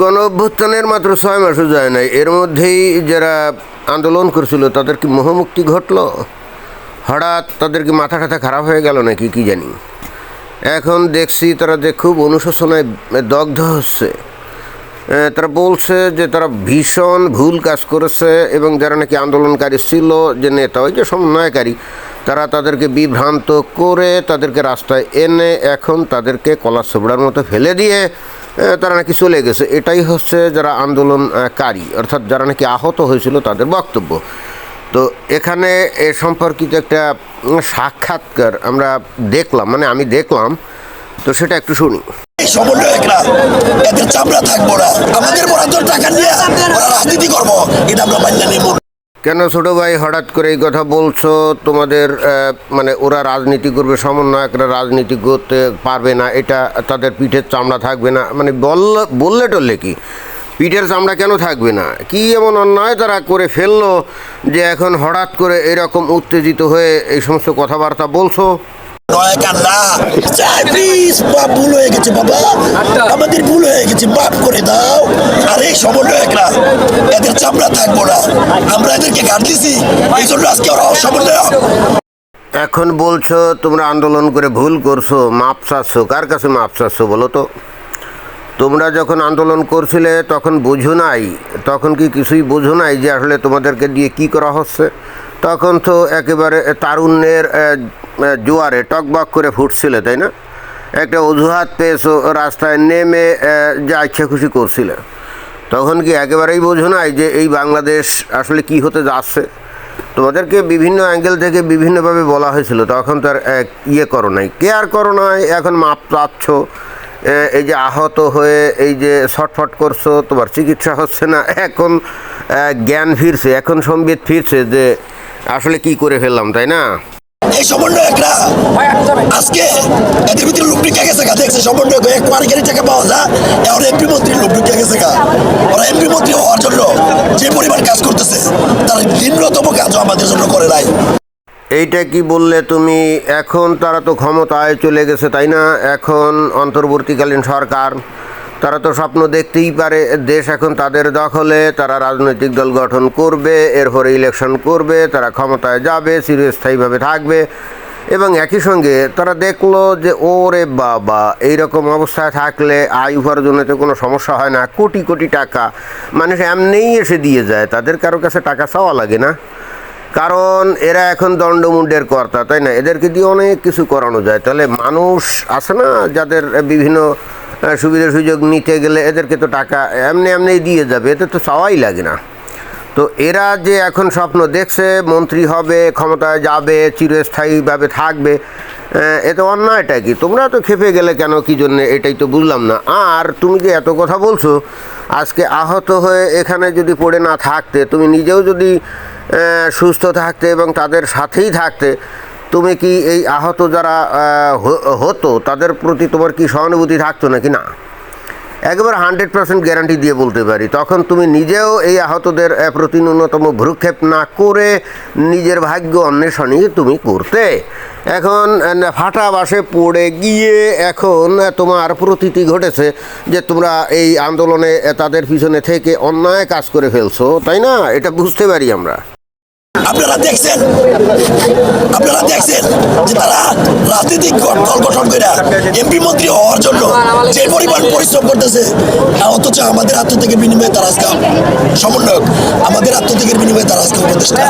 গণ অভ্যুত্থানের মাত্র ছয় মাসও যায় নাই। এর মধ্যেই যারা আন্দোলন করছিল, তাদের কি মোহমুক্তি ঘটলো? হঠাৎ তাদের কি মাথা টাথা খারাপ হয়ে গেল নাকি, কি জানি? এখন দেখছি তারা যে খুব অনুশোচনায় দগ্ধ হচ্ছে। তারা বলছে যে তারা ভীষণ ভুল কাজ করেছে এবং যারা নাকি আন্দোলনকারী ছিল, যে নেতা, ওই যে সমন্বয়কারী, তারা তাদেরকে বিভ্রান্ত করে তাদেরকে রাস্তায় এনে এখন তাদেরকে কলা মতো ফেলে দিয়ে তারা নাকি চলে গেছে। এটাই হচ্ছে যারা আন্দোলনকারী, অর্থাৎ যারা নাকি আহত হয়েছিল তাদের বক্তব্য। তো এখানে এ সম্পর্কিত একটা সাক্ষাৎকার আমরা দেখলাম মানে আমি দেখলাম, তো সেটা একটু শুনি। এদের চামড়া থাকব না। আমাদের বরাদ্দর টাকা নিয়ে রাজনীতি করব। এটা আমরা নেব। কেন ছোট ভাই হঠাৎ করে এই কথা বলছো? তোমাদের মানে ওরা রাজনীতি করবে, সমন্বয়করা রাজনীতি করতে পারবে না, এটা তাদের পিঠের চামড়া থাকবে না। মানে বল, বললে টললে কি? পিঠের চামড়া কেন থাকবে না? কি এমন অন্যায় তারা করে ফেলল যে এখন হঠাৎ করে এরকম উত্তেজিত হয়ে এই সমস্ত কথাবার্তা বলছো? ভুল হয়ে গেছে, বাবা। আমাদের ভুল হয়ে গেছে বাপ করে দাও। আর এই সমন্বয়করা এদের চামড়া থাকব না। আমরা এদেরকে এই জন্য আজকে ওরা এখন বলছো তোমরা আন্দোলন করে ভুল করছ, মাপ চাচ্ছ। কার কাছে মাপ চাচ্ছ বলো তো? তোমরা যখন আন্দোলন করছিলে, তখন বুঝো নাই, তখন কি কিছুই বুঝো নাই যে আসলে তোমাদেরকে দিয়ে কি করা হচ্ছে? তখন তো একেবারে তারুণ্যের জোয়ারে টকবক করে ফুটছিলে, তাই না? একটা অজুহাত পেয়েছ, রাস্তায় নেমে যা ইচ্ছা খুশি করছিলে। তখন কি একেবারেই বোঝো নাই যে এই বাংলাদেশ আসলে কি হতে যাচ্ছে? তোমাদেরকে বিভিন্ন অ্যাঙ্গেল থেকে বিভিন্নভাবে বলা হয়েছিল, তখন তার ইয়ে করো নাই। কেয়ার করো নাই? এখন মাপ চাচ্ছ। এই যে আহত হয়ে, এই যে ছটফট করছ, তোমার চিকিৎসা হচ্ছে না। এখন জ্ঞান ফিরছে, এখন সম্বিত ফিরছে যে আসলে কি করে ফেললাম, তাই না? এই সমন্বয়করা আজকে এদের ভিতরে লোক ঢুকে গেছে গা দেখছে সমন্বয়ক এক মার্কেটের টাকা পাওয়া যায় এখন এমপি মন্ত্রীর লোক ঢুকে গেছে গা। ওরা এমপি মন্ত্রী হওয়ার জন্য যে পরিমাণ কাজ করতেছে তারা নিম্নতম কাজও আমাদের জন্য করে নাই। এইটা কি বললে তুমি? এখন তারা তো ক্ষমতায় চলে গেছে তাই না? এখন অন্তর্বর্তীকালীন সরকার তারা তো স্বপ্ন দেখতেই পারে, দেশ এখন তাদের দখলে, তারা রাজনৈতিক দল গঠন করবে, এরপরে ইলেকশন করবে, তারা ক্ষমতায় যাবে, চিরস্থায়ীভাবে থাকবে। এবং একই সঙ্গে তারা দেখল যে, ওরে বাবা, এইরকম অবস্থায় থাকলে আয় উপার্জনে তো কোনো সমস্যা হয় না, কোটি কোটি টাকা। মানুষ এমনিই এসে দিয়ে যায়, তাদের কারও কাছে টাকা চাওয়া লাগে না। কারণ এরা এখন দণ্ডমুণ্ডের কর্তা, তাই না? এদেরকে দিয়ে অনেক কিছু করানো যায়। তাহলে মানুষ আছে না, যাদের বিভিন্ন সুবিধা সুযোগ নিতে গেলে এদেরকে তো টাকা এমনি এমনি দিয়ে যাবে এতে তো চাওয়াই লাগে না। তো এরা যে এখন স্বপ্ন দেখছে মন্ত্রী হবে ক্ষমতায় যাবে চিরস্থায়ীভাবে থাকবে আহ, এতে অন্যায়টা কি? তোমরা তো খেপে গেলে কেন কি জন্য এটাই তো বুঝলাম না। আর তুমি যে এত কথা বলছো আজকে আহত হয়ে এখানে যদি পড়ে না থাকতে তুমি নিজেও যদি সুস্থ থাকতে এবং তাদের সাথেই থাকতে তুমি কি এই আহত যারা হতো, তাদের প্রতি তোমার কি সহানুভূতি থাকতো নাকি না? একবার হান্ড্রেড পার্সেন্ট গ্যারান্টি দিয়ে বলতে পারি, তখন তুমি নিজেও এই আহতদের প্রতি ন্যূনতম ভ্রুক্ষেপ না করে নিজের ভাগ্য অন্বেষণই তুমি করতে। এখন ফাটা বাসে পড়ে গিয়ে এখন তোমার প্রতীতি ঘটেছে যে তোমরা এই আন্দোলনে তাদের পিছনে থেকে অন্যায় কাজ করে ফেলছো, তাই না? এটা বুঝতে পারি আমরা। আপনারা দেখছেন? আপনারা দেখছেন যে তারা রাজনৈতিক দল গঠন করে এমপি মন্ত্রী হওয়ার জন্য যে পরিমাণ পরিশ্রম করতেছে অথচ আমাদের আত্মত্যাগের বিনিময়ে তারা আজকে সমন্বয়ক। আমাদের আত্মত্যাগের বিনিময়ে তারা আজকে উপদেষ্টা।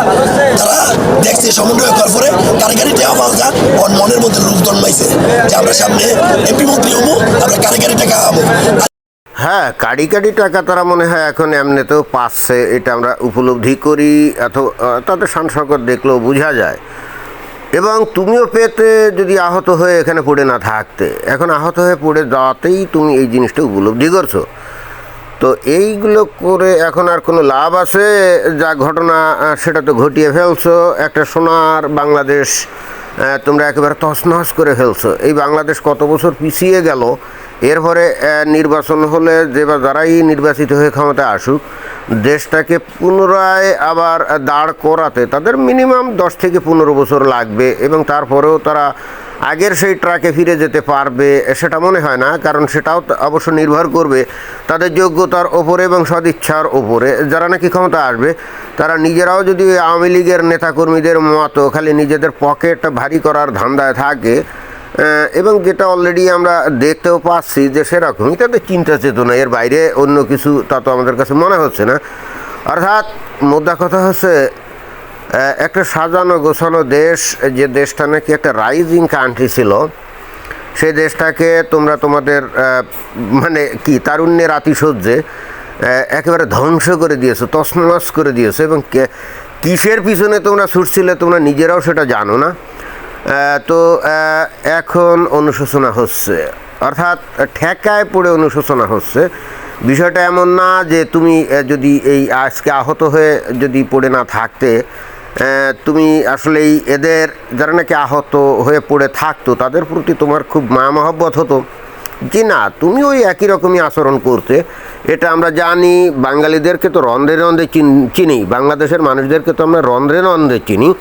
তারা দেখছে সমন্বয় করার পরে কারিগরি টাকা পাওয়া ওর মনের মধ্যে রূপ জন্মাইছে যে আমরা সামনে এমপি মন্ত্রী হব, আমরা কারিগরি টাকা পাবো হ্যাঁ কাড়ি কাড়ি টাকা তারা মনে হয় এখন এমনিতেও পাচ্ছে, এটা আমরা উপলব্ধি করি, অথবা তাদের সংসকর দেখলেও বোঝা যায়। এবং তুমিও পেতে যদি আহত হয়ে এখানে পড়ে না থাকতে, এখন আহত হয়ে পড়ে যাওয়াতেই তুমি এই জিনিসটা উপলব্ধি করছ। তো এইগুলো করে এখন আর কোনো লাভ আছে? যা ঘটনা সেটা তো ঘটিয়ে ফেলছো। একটা সোনার বাংলাদেশ তোমরা একেবারে তসনস করে ফেলছো। এই বাংলাদেশ কত বছর পিছিয়ে গেল, এরপরে নির্বাচন হলে যে বা যারাই নির্বাচিত হয়ে ক্ষমতায় আসুক, দেশটাকে পুনরায় আবার দাঁড় করাতে তাদের মিনিমাম দশ থেকে পনেরো বছর লাগবে এবং তারপরেও তারা আগের সেই ট্রাকে ফিরে যেতে পারবে, সেটা মনে হয় না, কারণ সেটাও অবশ্য নির্ভর করবে তাদের যোগ্যতার ওপরে এবং সদিচ্ছার ওপরে। যারা নাকি ক্ষমতা আসবে, তারা নিজেরাও যদি আওয়ামী লীগের নেতাকর্মীদের মতো খালি নিজেদের পকেট ভারী করার ধান্দায় থাকে এবং যেটা অলরেডি আমরা দেখতেও পাচ্ছি যে সেরকমই তাদের চিন্তা চেতনা, এর বাইরে অন্য কিছু তা তো আমাদের কাছে মনে হচ্ছে না। অর্থাৎ মোদ্দা কথা হচ্ছে একটা সাজানো গোছানো দেশ যে দেশটা নাকি একটা রাইজিং কান্ট্রি ছিল, সেই দেশটাকে তোমরা তোমাদের মানে কি তারুণ্যের আতিশয্যে একেবারে ধ্বংস করে দিয়েছ, তছনছ করে দিয়েছ এবং কিসের পিছনে তোমরা ছুটছিলে তোমরা নিজেরাও সেটা জানো না। তো এখন অনুশোচনা হচ্ছে, অর্থাৎ ঠেকায় পড়ে অনুশোচনা হচ্ছে। বিষয়টা এমন না যে তুমি যদি এই আজকে আহত হয়ে যদি পড়ে না থাকতে তুমি আসলেই এদের যারা নাকি আহত হয়ে পড়ে থাকতো, তাদের প্রতি তোমার খুব মা মহব্বত হতো। যে না, তুমি ওই একই রকমই আচরণ করতে। এটা আমরা জানি, বাঙালিদেরকে তো রন্ধ্রে রন্ধ্রে চিন- বাংলাদেশের মানুষদেরকে তো আমরা রন্ধ্রে রন্ধ্রে চিনি।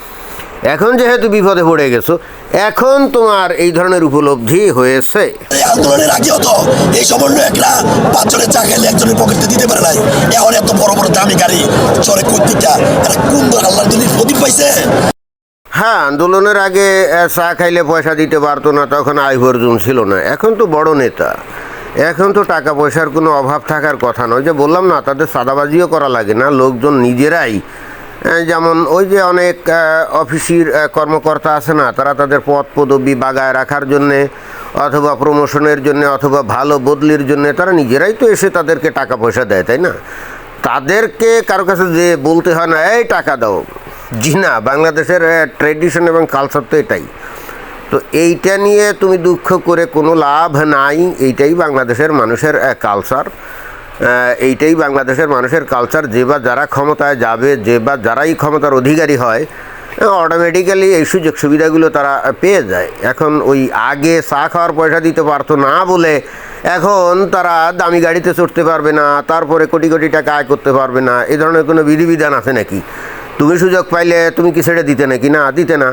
এখন যেহেতু বিপদে পড়ে গেছো এখন তোমার এই ধরনের উপলব্ধি হয়েছে। এই আন্দোলনের আগে হতো। এই সমন্বয়করা পাঁচজনের চা খেলে একজনের পকেটে দিতে পারে নাই। এখন এত বড় বড় দামি গাড়ি চলে কর্তৃকা কোন আল্লাহর জন্য প্রদীপ পাইছে? হ্যাঁ আন্দোলনের আগে চা খাইলে পয়সা দিতে পারতো না তখন আয় বর্জন ছিল না। এখন তো বড় নেতা। এখন তো টাকা পয়সার কোনো অভাব থাকার কথা নয়। যে বললাম না তাদের সাদাবাজিও করা লাগে না। লোকজন নিজেরাই যেমন ওই যে অনেক অফিসির কর্মকর্তা আছে না, তারা তাদের পদ পদবি বাগায় রাখার জন্যে অথবা প্রমোশনের জন্য অথবা ভালো বদলির জন্য তারা নিজেরাই তো এসে তাদেরকে টাকা পয়সা দেয়, তাই না? তাদেরকে কারও কাছে যে বলতে হয় না, এই টাকা দাও। জি না, বাংলাদেশের ট্রেডিশন এবং কালচার তো এটাই। তো এইটা নিয়ে তুমি দুঃখ করে কোনো লাভ নাই, এইটাই বাংলাদেশের মানুষের কালচার এইটাই বাংলাদেশের মানুষের কালচার যে বা যারা ক্ষমতায় যাবে, যে বা যারাই ক্ষমতার অধিকারী হয় অটোমেটিক্যালি এই সুযোগ সুবিধাগুলো তারা পেয়ে যায়। এখন ওই আগে চা খাওয়ার পয়সা দিতে পারতো না বলে এখন তারা দামি গাড়িতে চড়তে পারবে না, তারপরে কোটি কোটি টাকা আয় করতে পারবে না, এ ধরনের কোনো বিধিবিধান আছে নাকি? তুমি সুযোগ পাইলে তুমি কি ছেড়ে দিতে নাকি? না, দিতে না।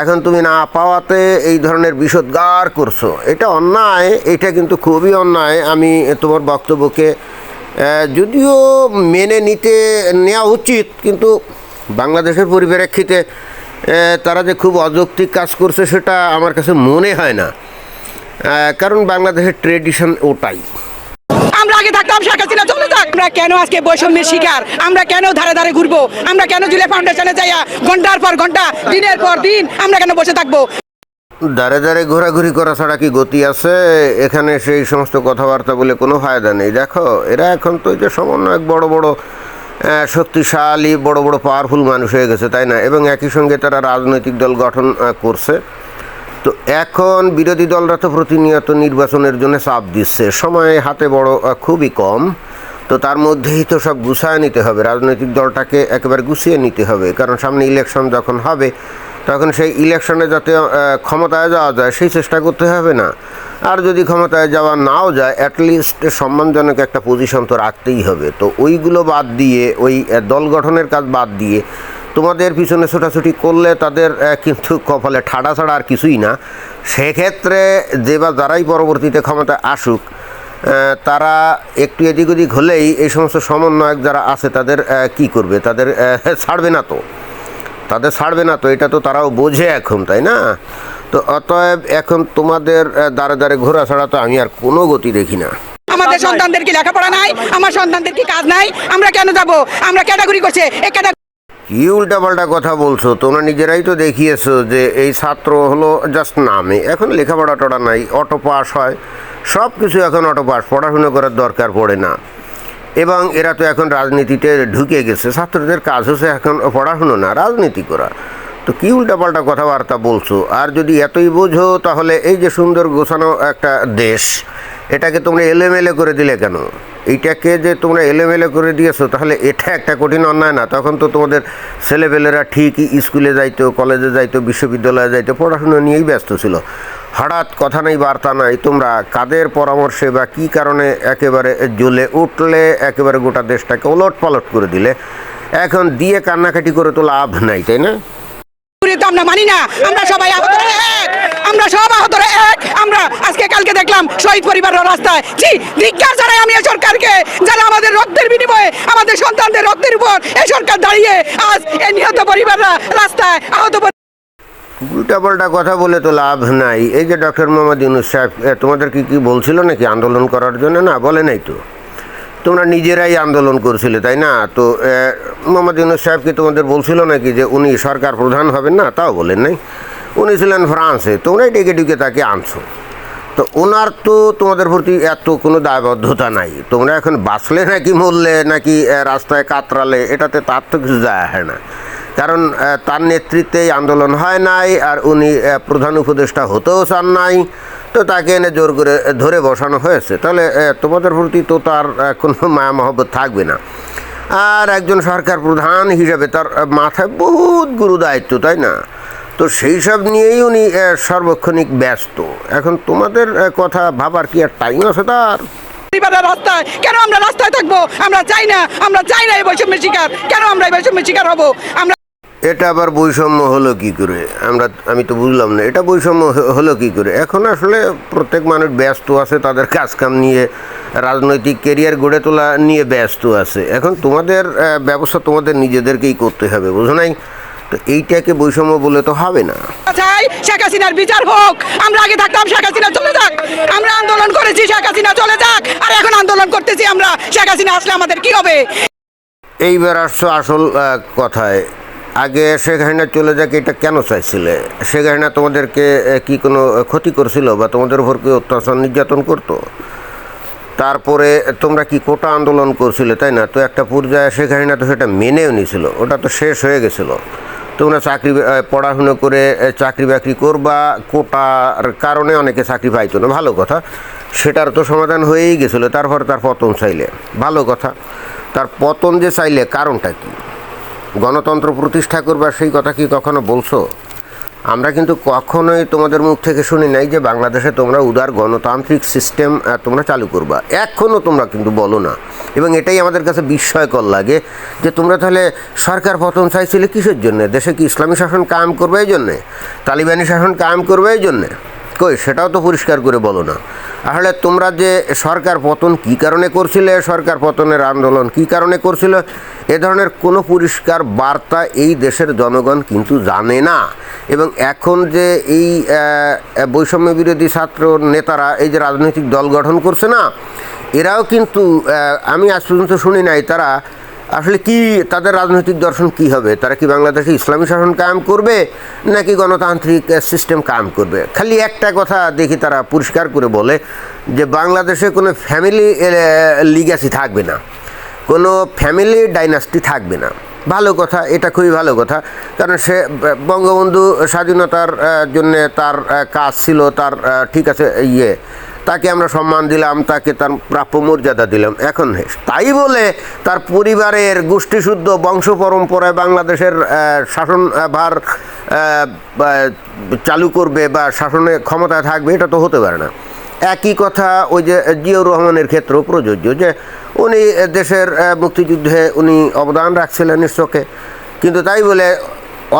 এখন তুমি না পাওয়াতে এই ধরনের বিষোদ্গার করছ। এটা অন্যায়, এটা কিন্তু খুবই অন্যায়। আমি তোমার বক্তব্যকে যদিও মেনে নিতে নেওয়া উচিত, কিন্তু বাংলাদেশের পরিপ্রেক্ষিতে তারা যে খুব অযৌক্তিক কাজ করছে সেটা আমার কাছে মনে হয় না। কারণ বাংলাদেশের ট্রেডিশন ওটাই। আগে থাকতাম, শেখ হাসিনা চলে যাক। আমরা কেন আজকে বৈষম্যের শিকার? আমরা কেন ধারে ধারে ঘুরবো? আমরা কেন জুলে ফাউন্ডেশনে যাইয়া ঘণ্টার পর ঘণ্টা, দিনের পর দিন আমরা কেন বসে থাকব? দাঁড়ে দাঁড়ে ঘোরাঘুরি করা ছাড়া কি গতি আছে? এখানে সেই সমস্ত কথাবার্তা বলে কোনো ফায়দা নেই। দেখো, এরা এখন তো যে সমন্বয়ক বড় বড় শক্তিশালী, বড় বড় পাওয়ারফুল মানুষ হয়ে গেছে, তাই না? এবং একই সঙ্গে তারা রাজনৈতিক দল গঠন করছে। তো এখন বিরোধী দলরা তো প্রতিনিয়ত নির্বাচনের জন্য চাপ দিচ্ছে। সময় হাতে বড় খুবই কম। তো তার মধ্যেই তো সব গুছায় নিতে হবে। রাজনৈতিক দলটাকে একেবারে গুছিয়ে নিতে হবে। কারণ সামনে ইলেকশন যখন হবে, তখন সেই ইলেকশনে যাতে ক্ষমতায় যাওয়া যায়, সেই চেষ্টা করতে হবে না। আর যদি ক্ষমতায় যাওয়া নাও যায় অ্যাটলিস্ট সম্মানজনক একটা পজিশন তো রাখতেই হবে। তো ওইগুলো বাদ দিয়ে, ওই দল গঠনের কাজ বাদ দিয়ে তোমাদের পিছনে ছোটাছুটি করলে তাদের কিন্তু কপালে ঠাডা ছাড়া আর কিছুই না। সেক্ষেত্রে যে বা যারাই পরবর্তীতে ক্ষমতা আসুক তারা একটু এদিক ওদিক হলেই এই সমস্ত সমন্বয়ক যারা আছে তাদের কি করবে? তাদের ছাড়বে না তো। তাদের ছাড়বে না তো এটা তো তারাও বোঝে এখন তাই না? তো অতএব এখন তোমাদের দ্বারে দাঁড়ে ঘোরা ছাড়া তো আমি আর কোনো গতি দেখি না। আমাদের সন্তানদের কি লেখাপড়া নাই? আমার সন্তানদের কি কাজ নাই? আমরা কেন যাব? আমরা ক্যাটাগরি করছে। কি উল্টাপাল্টা কথা বলছো? তোমরা নিজেরাই তো দেখিয়েছো যে এই ছাত্র হলো জাস্ট নামে। এখন লেখাপড়া টড়া নাই অটো পাস হয়। সব কিছু এখন অটো পাস পড়াশুনো করার দরকার পড়ে না। এবং এরা তো এখন রাজনীতিতে ঢুকে গেছে। ছাত্রদের কাজ হচ্ছে এখন পড়াশুনো না, রাজনীতি করা। তো কি উল্টাপাল্টা কথাবার্তা বলছো? আর যদি এতই বোঝো, তাহলে এই যে সুন্দর গোছানো একটা দেশ, এটাকে তোমরা এলেমেলে করে দিলে কেন? এইটাকে যে তোমরা এলেমেলে করে দিয়েছ, তাহলে এটা একটা কঠিন অন্যায় না। তখন তো তোমাদের ছেলেপেলেরা ঠিকই স্কুলে যাইতো, কলেজে যাইতো, বিশ্ববিদ্যালয়ে যাইতো, পড়াশুনো নিয়েই ব্যস্ত ছিল। হঠাৎ কথা নেই, বার্তা নাই, তোমরা কাদের পরামর্শে বা কী কারণে একেবারে জ্বলে উঠলে, একেবারে গোটা দেশটাকে ওলট পালট করে দিলে? এখন দিয়ে কান্নাকাটি করে তো লাভ নাই, তাই না? আমরা মানি না, আমরা সবাই আমরা সব আহতরা এক, আমরা আজকে কালকে দেখলাম শহীদ পরিবারের রাস্তায়। জি ধিক্কার জানাই আমি এই সরকারকে, যারা আমাদের রক্তের বিনিময়ে, আমাদের সন্তানদের রক্তের উপর এই সরকার দাঁড়িয়ে আজ এই নিহত পরিবাররা রাস্তায় আহত উল্টাপাল্টা কথা বলে তো লাভ নাই। এই যে ডক্টর মোহাম্মদ ইউনুস সাহেব তোমাদের কি কি বলছিল নাকি আন্দোলন করার জন্য? না, বলে নাই তো। তোমরা নিজেরাই আন্দোলন করছিলে, তাই না? তো মোহাম্মদ ইউনুস সাহেব কি তোমাদের বলছিল নাকি যে উনি সরকার প্রধান হবেন? না, তাও বলেন নাই। উনি ছিলেন ফ্রান্সে তোমরাই ডেকে ডেকে তাকে আনছো। তো ওনার তো তোমাদের প্রতি এত কোনো দায়বদ্ধতা নাই। তোমরা এখন বাঁচলে নাকি মরলে, নাকি রাস্তায় কাতরালে, এটাতে তার তো কিছু যায় আসে না। কারণ তার নেতৃত্বেই আন্দোলন হয় নাই, আর উনি প্রধান উপদেষ্টা হতেও চান নাই। তো তাকে এনে জোর করে ধরে বসানো হয়েছে। তাহলে তোমাদের প্রতি তো তার কোনো মায়া মহব্বত থাকবে না। আর একজন সরকার প্রধান হিসাবে তার মাথায় বহুত গুরু দায়িত্ব তাই না? তো সেই সব নিয়েই উনি সর্বক্ষণিক ব্যস্ত। এখন তোমাদের কথা ভাবার কি আর টাইম আছে তার? পরিবারের রাস্তায় কেন আমরা রাস্তায় থাকব? আমরা চাই না আমরা চাই না এই বৈষম্যের শিকার। কেন আমরা এই বৈষম্যের শিকার হব? আমরা এটা আবার বৈষম্য হলো কি করে? আমরা আমি তো বুঝলাম না এটা বৈষম্য হ- হলো কি করে? এখন আসলে প্রত্যেক মানুষ ব্যস্ত আছে তাদের কাজকাম নিয়ে রাজনৈতিক কেরিয়ার গড়ে তোলা নিয়ে ব্যস্ত আছে। এখন তোমাদের ব্যবস্থা তোমাদের নিজেদেরকেই করতে হবে বুঝো নাই? তো এইটাকে বৈষম্য বলে তো হবে না। চাই শেখ হাসিনার বিচার হোক। আমরা আগে থাকতাম শেখ হাসিনা চলে যাক। আমরা আন্দোলন করেছি শেখ হাসিনা চলে যাক। আর এখন আন্দোলন করতেছি আমরা শেখ হাসিনা আসলে আমাদের কি হবে? এইবার আসছো আসল কথায়। আগে শেখ হাসিনা চলে যাকে এটা কেন চাইছিলে? শেখ হাসিনা তোমাদেরকে কি কোনো ক্ষতি করছিল বা তোমাদের উপর কি অত্যাচার নির্যাতন করতো? তারপরে তোমরা কি কোটা আন্দোলন করছিলে তাই না? তো একটা পর্যায়ে শেখ হাসিনা তো সেটা মেনেও নিছিল। ওটা তো শেষ হয়ে গেছিল। তোমরা চাকরি পড়াশুনো করে চাকরি বাকরি করবা, কোটার কারণে অনেকে চাকরি পাইতো না, ভালো কথা। সেটার তো সমাধান হয়েই গেছিল, তারপরে তার পতন চাইলে, ভালো কথা। তার পতন যে চাইলে, কারণটা কি? গণতন্ত্র প্রতিষ্ঠা করবার সেই কথা কি কখনো বলছো? আমরা কিন্তু কখনোই তোমাদের মুখ থেকে শুনি নাই যে বাংলাদেশে তোমরা উদার গণতান্ত্রিক সিস্টেম তোমরা চালু করবা। এখনও তোমরা কিন্তু বলো না। এবং এটাই আমাদের কাছে বিস্ময়কর লাগে যে তোমরা তাহলে সরকার পতন চাইছিলে কিসের জন্যে? দেশে কি ইসলামী শাসন কায়েম করবে এই জন্যে? তালিবানি শাসন কায়েম করবে এই জন্যে? কই, সেটাও তো পরিষ্কার করে বলো না। আসলে তোমরা যে সরকার পতন কি কারণে করছিলে, সরকার পতনের আন্দোলন কি কারণে করছিল, এ ধরনের কোনো পরিষ্কার বার্তা এই দেশের জনগণ কিন্তু জানে না। এবং এখন যে এই বৈষম্য বিরোধী ছাত্র নেতারা, এই যে রাজনৈতিক দল গঠন করছে না, এরাও কিন্তু আমি আজ পর্যন্ত শুনি নাই, তারা আসলে কি তাদের রাজনৈতিক দর্শন কি হবে? তারা কি বাংলাদেশে ইসলামী শাসন কায়েম করবে নাকি গণতান্ত্রিক সিস্টেম কায়েম করবে? খালি একটা কথা দেখি তারা পরিষ্কার করে বলে যে বাংলাদেশে কোনো ফ্যামিলি লিগাসি থাকবে না। কোনো ফ্যামিলি ডাইনাস্টি থাকবে না। ভালো কথা, এটা খুবই ভালো কথা। কারণ সে, বঙ্গবন্ধু স্বাধীনতার জন্য তার কাজ ছিল, তার ঠিক আছে ইয়ে। তাকে আমরা সম্মান দিলাম, তাকে তার প্রাপ্য মর্যাদা দিলাম। এখন তাই বলে তার পরিবারের গোষ্ঠীশুদ্ধ বংশ পরম্পরায় বাংলাদেশের শাসন ভার চালু করবে বা শাসনে ক্ষমতায় থাকবে, এটা তো হতে পারে না। একই কথা ওই যে জিয়াউর রহমানের ক্ষেত্রেও প্রযোজ্য যে উনি দেশের মুক্তিযুদ্ধে উনি অবদান রাখছিলেন নিশ্চকে কিন্তু তাই বলে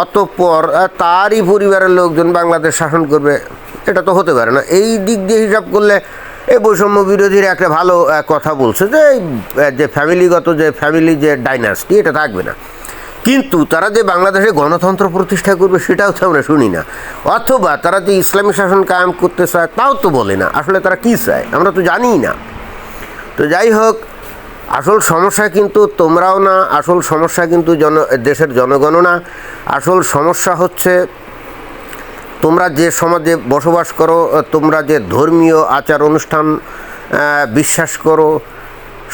অতঃপর তারই পরিবারের লোকজন বাংলাদেশ শাসন করবে। এটা তো হতে পারে না। এই দিক দিয়ে হিসাব করলে এই বৈষম্য বিরোধীর একটা ভালো কথা বলছে যে এই, যে ফ্যামিলিগত যে ফ্যামিলি যে ডাইনাস্টি এটা থাকবে না। কিন্তু তারা যে বাংলাদেশে গণতন্ত্র প্রতিষ্ঠা করবে সেটাও তো আমরা শুনি না। অথবা তারা যে ইসলামী শাসন কায়েম করতে চায় তাও তো বলে না। আসলে তারা কী চায় আমরা তো জানিই না। তো যাই হোক আসল সমস্যা কিন্তু তোমরাও না আসল সমস্যা কিন্তু জন দেশের জনগণও না। আসল সমস্যা হচ্ছে তোমরা যে সমাজে বসবাস করো তোমরা যে ধর্মীয় আচার অনুষ্ঠান বিশ্বাস করো,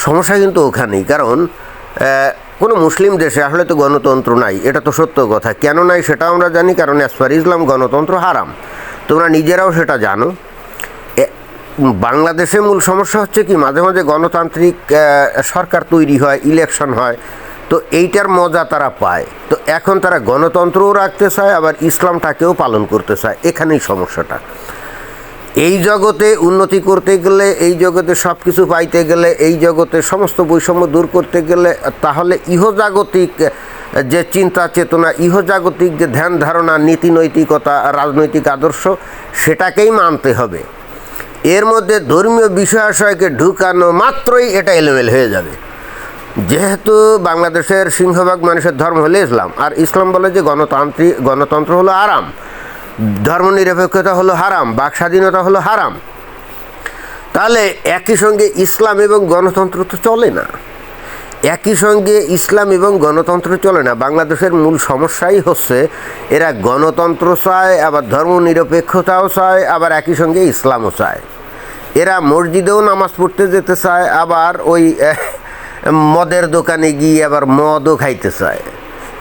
সমস্যা কিন্তু ওখানেই। কারণ কোনো মুসলিম দেশে আসলে তো গণতন্ত্র নাই, এটা তো সত্য কথা। কেন নাই সেটা আমরা জানি, কারণ অ্যাজ পার ইসলাম গণতন্ত্র হারাম। তোমরা নিজেরাও সেটা জানো। বাংলাদেশে মূল সমস্যা হচ্ছে কি, মাঝে মাঝে গণতান্ত্রিক সরকার তৈরি হয় ইলেকশন হয়। তো এইটার মজা তারা পায়। তো এখন তারা গণতন্ত্রও রাখতে চায়, আবার ইসলামটাকেও পালন করতে চায়। এখানেই সমস্যাটা। এই জগতে উন্নতি করতে গেলে, এই জগতে সব কিছু পাইতে গেলে, এই জগতে সমস্ত বৈষম্য দূর করতে গেলে, তাহলে ইহজাগতিক যে চিন্তা চেতনা, ইহজাগতিক যে ধ্যান ধারণা, নীতি নৈতিকতা, রাজনৈতিক আদর্শ, সেটাকেই মানতে হবে। এর মধ্যে ধর্মীয় বিষয়াশয়কে ঢুকানো মাত্রই এটা এলোমেল হয়ে যাবে। যেহেতু বাংলাদেশের সিংহভাগ মানুষের ধর্ম হলো ইসলাম, আর ইসলাম বলে যে গণতান্ত্রিক গণতন্ত্র হলো আরাম ধর্মনিরপেক্ষতা হলো হারাম বাক স্বাধীনতা হলো হারাম, তাহলে একই সঙ্গে ইসলাম এবং গণতন্ত্র তো চলে না। একই সঙ্গে ইসলাম এবং গণতন্ত্র চলে না। বাংলাদেশের মূল সমস্যাই হচ্ছে এরা গণতন্ত্র চায়, আবার ধর্মনিরপেক্ষতাও চায়, আবার একই সঙ্গে ইসলামও চায়। এরা মসজিদেও নামাজ পড়তে যেতে চায়, আবার ওই মদের দোকানে গিয়ে আবার মদও খাইতে চায়।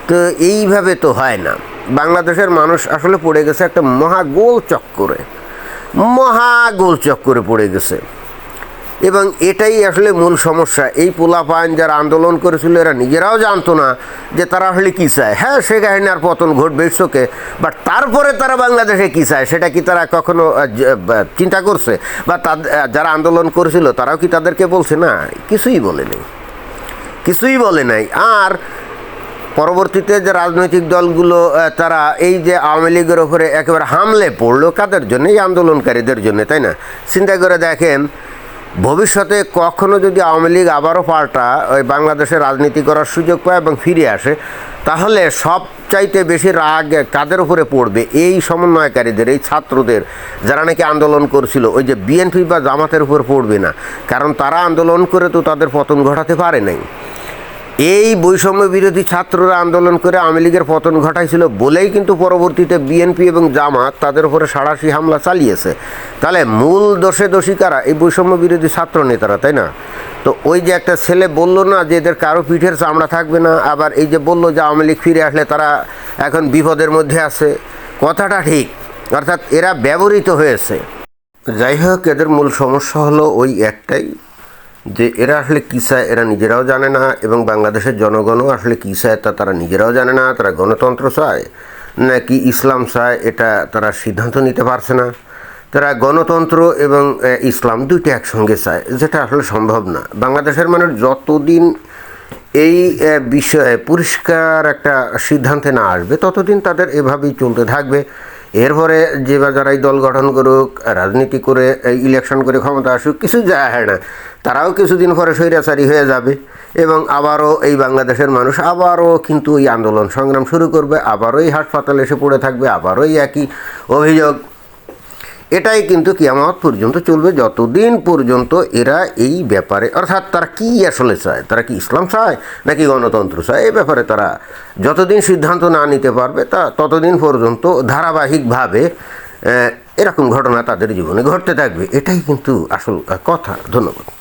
তো এইভাবে তো হয় না। বাংলাদেশের মানুষ আসলে পড়ে গেছে একটা মহা গোল চক্করে। মহা গোল চক্করে পড়ে গেছে। এবং এটাই আসলে মূল সমস্যা। এই পোলাপায়ন যারা আন্দোলন করেছিল, এরা নিজেরাও জানতো না যে তারা আসলে কী চায়। হ্যাঁ শেখ হাসিনার পতন ঘটবে ইটসোকে বাট তারপরে তারা বাংলাদেশে কী চায়, সেটা কি তারা কখনো চিন্তা করছে? বা তাদের যারা আন্দোলন করেছিল, তারাও কি তাদেরকে বলছে? না, কিছুই বলেনি। কিছুই বলে নাই। আর পরবর্তীতে যে রাজনৈতিক দলগুলো তারা এই যে আওয়ামী লীগের ওপরে একেবারে হামলে পড়ল, কাদের জন্য? এই আন্দোলনকারীদের জন্য, তাই না? চিন্তা করে দেখেন, ভবিষ্যতে কখনো যদি আওয়ামী লীগ আবারও পাল্টা ওই বাংলাদেশে রাজনীতি করার সুযোগ পায় এবং ফিরে আসে, তাহলে সবচাইতে বেশি রাগ কাদের উপরে পড়বে? এই সমন্বয়কারীদের, এই ছাত্রদের, যারা নাকি আন্দোলন করছিল, ওই যে বিএনপি বা জামাতের উপর পড়বে না। কারণ তারা আন্দোলন করে তো তাদের পতন ঘটাতে পারে নাই। এই বৈষম্য বিরোধী ছাত্ররা আন্দোলন করে আওয়ামী লীগের পতন ঘটাইছিল বলেই কিন্তু পরবর্তীতে বিএনপি এবং জামাত তাদের উপরে সাড়াশি হামলা চালিয়েছে। তাহলে মূল দোষে দোষী কারা? এই বৈষম্য বিরোধী ছাত্র নেতারা, তাই না? তো ওই যে একটা ছেলে বলল না যে এদের কারও পিঠের চামড়া থাকবে না, আবার এই যে বলল যে আওয়ামী লীগ ফিরে আসলে তারা এখন বিপদের মধ্যে আছে। কথাটা ঠিক, অর্থাৎ এরা ব্যবহৃত হয়েছে। যাই হোক, এদের মূল সমস্যা হলো ওই একটাই যে এরা আসলে কী চায়, এরা নিজেরাও জানে না এবং বাংলাদেশের জনগণও আসলে কী চায় তা তারা নিজেরাও জানে না, তারা গণতন্ত্র চায় নাকি ইসলাম চায় এটা তারা সিদ্ধান্ত নিতে পারছে না। তারা গণতন্ত্র এবং ইসলাম দুইটা একসঙ্গে চায়, যেটা আসলে সম্ভব না। বাংলাদেশের মানুষ যতদিন এই বিষয়ে পরিষ্কার একটা সিদ্ধান্তে না আসবে, ততদিন তাদের এভাবেই চলতে থাকবে। এরপরে যে বা যারা এই দল গঠন করুক, রাজনীতি করে ইলেকশন করে ক্ষমতা আসুক, কিছু যায় না। তারাও কিছুদিন পরে স্বৈরাচারী হয়ে যাবে এবং আবারও এই বাংলাদেশের মানুষ আবারও কিন্তু এই আন্দোলন সংগ্রাম শুরু করবে, আবারও এই হাসপাতালে এসে পড়ে থাকবে, আবারও এই একই অভিযোগ। এটাই কিন্তু কিয়ামত পর্যন্ত চলবে, যতদিন পর্যন্ত এরা এই ব্যাপারে, অর্থাৎ তারা কি আসলে চায়? তারা কি ইসলাম চায় নাকি গণতন্ত্র চায়? এই ব্যাপারে তারা যতদিন সিদ্ধান্ত না নিতে পারবে, তা ততদিন পর্যন্ত ধারাবাহিকভাবে এরকম ঘটনা তাদের জীবনে ঘটতে থাকবে। এটাই কিন্তু আসল কথা। ধন্যবাদ।